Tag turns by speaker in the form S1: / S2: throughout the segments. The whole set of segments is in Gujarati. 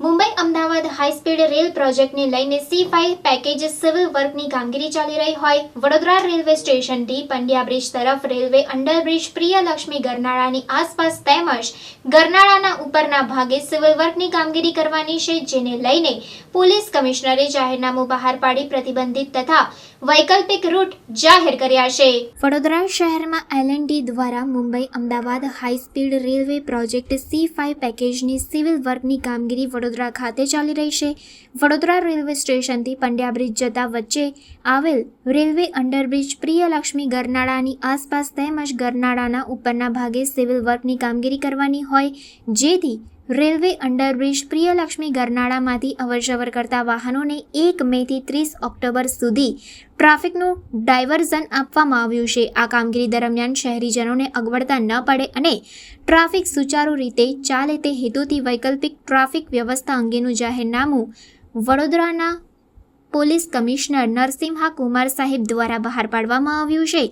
S1: Mumbai Mumbai Ahmedabad high speed rail પ્રોજેક્ટને લઈને સી ફાઇવ પેકેજ સિવિલ વર્કની કામગીરી ચાલી રહી હોય. વડોદરા રેલવે સ્ટેશનથી પંડ્યા બ્રિજ તરફ રેલવે અંડરબ્રિજ પ્રિયલક્ષ્મી ગરનાળાની આસપાસ તેમજ ગરનાળાના ઉપરના ભાગે સિવિલ વર્કની કામગીરી કરવાની છે, જેને લઈને પોલીસ કમિશનરે જાહેરનામું બહાર પાડી પ્રતિબંધિત તથા વૈકલ્પિક રૂટ જાહેર કર્યા છે. વડોદરા શહેરમાં એલએનડી દ્વારા Mumbai Ahmedabad high speed railway project C five પેકેજની સિવિલ વર્કની કામગીરી વડોદરા ખાતે ચાલી રહી છે. વડોદરા રેલવે સ્ટેશનથી પંડ્યા બ્રિજ જતા વચ્ચે આવેલ રેલવે અંડરબ્રિજ પ્રિયલક્ષ્મી ગરનાળાની આસપાસ તેમજ ગરનાળાના ઉપરના ભાગે સિવિલ વર્કની કામગીરી કરવાની હોય, જેથી રેલવે અંડરબ્રિજ પ્રિયલક્ષ્મી ગરનાળામાંથી અવરજવર કરતા વાહનોને એક મેથી ત્રીસ ઓક્ટોબર સુધી ટ્રાફિકનું ડાયવર્ઝન આપવામાં આવ્યું છે. આ કામગીરી દરમિયાન શહેરીજનોને અગવડતા ન પડે અને ટ્રાફિક સુચારુ રીતે ચાલે તે હેતુથી વૈકલ્પિક ટ્રાફિક વ્યવસ્થા અંગેનું જાહેરનામું વડોદરાના પોલીસ કમિશનર નરસિંહા કુમાર સાહેબ દ્વારા બહાર પાડવામાં આવ્યું છે,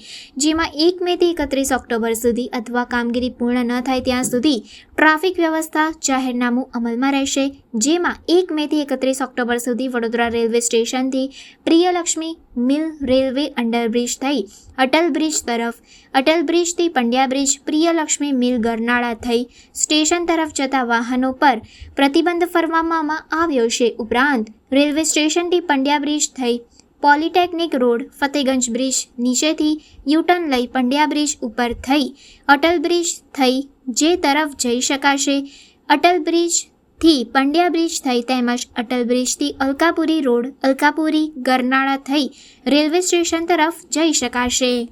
S1: જેમાં એક મેથી એકત્રીસ ઓક્ટોબર સુધી અથવા કામગીરી પૂર્ણ ન થાય ત્યાં સુધી ટ્રાફિક વ્યવસ્થા જાહેરનામું અમલમાં રહેશે. જેમાં એક મેથી એકત્રીસ ઓક્ટોબર સુધી વડોદરા રેલવે સ્ટેશનથી પ્રિયલક્ષ્મી મિલ રેલવે અંડરબ્રિજ થઈ અટલ બ્રિજ તરફ, અટલ બ્રિજથી પંડ્યા બ્રિજ પ્રિયલક્ષ્મી મિલ ગરનાળા થઈ સ્ટેશન તરફ જતા વાહનો પર પ્રતિબંધ ફરમાવવામાં આવ્યો છે. ઉપરાંત, રેલવે સ્ટેશનથી પંડ્યા બ્રિજ થઈ પોલિટેકનિક રોડ ફતેગંજ બ્રિજ નીચેથી યુટર્ન લઈ પંડ્યા બ્રિજ ઉપર થઈ અટલ બ્રિજ થઈ જે તરફ જઈ શકાશે. અટલ બ્રિજથી પંડ્યા બ્રિજ થઈ તેમજ અટલ બ્રિજથી અલકાપુરી રોડ, અલકાપુરી ગરનાળા થઈ રેલવે સ્ટેશન તરફ જઈ શકાશે.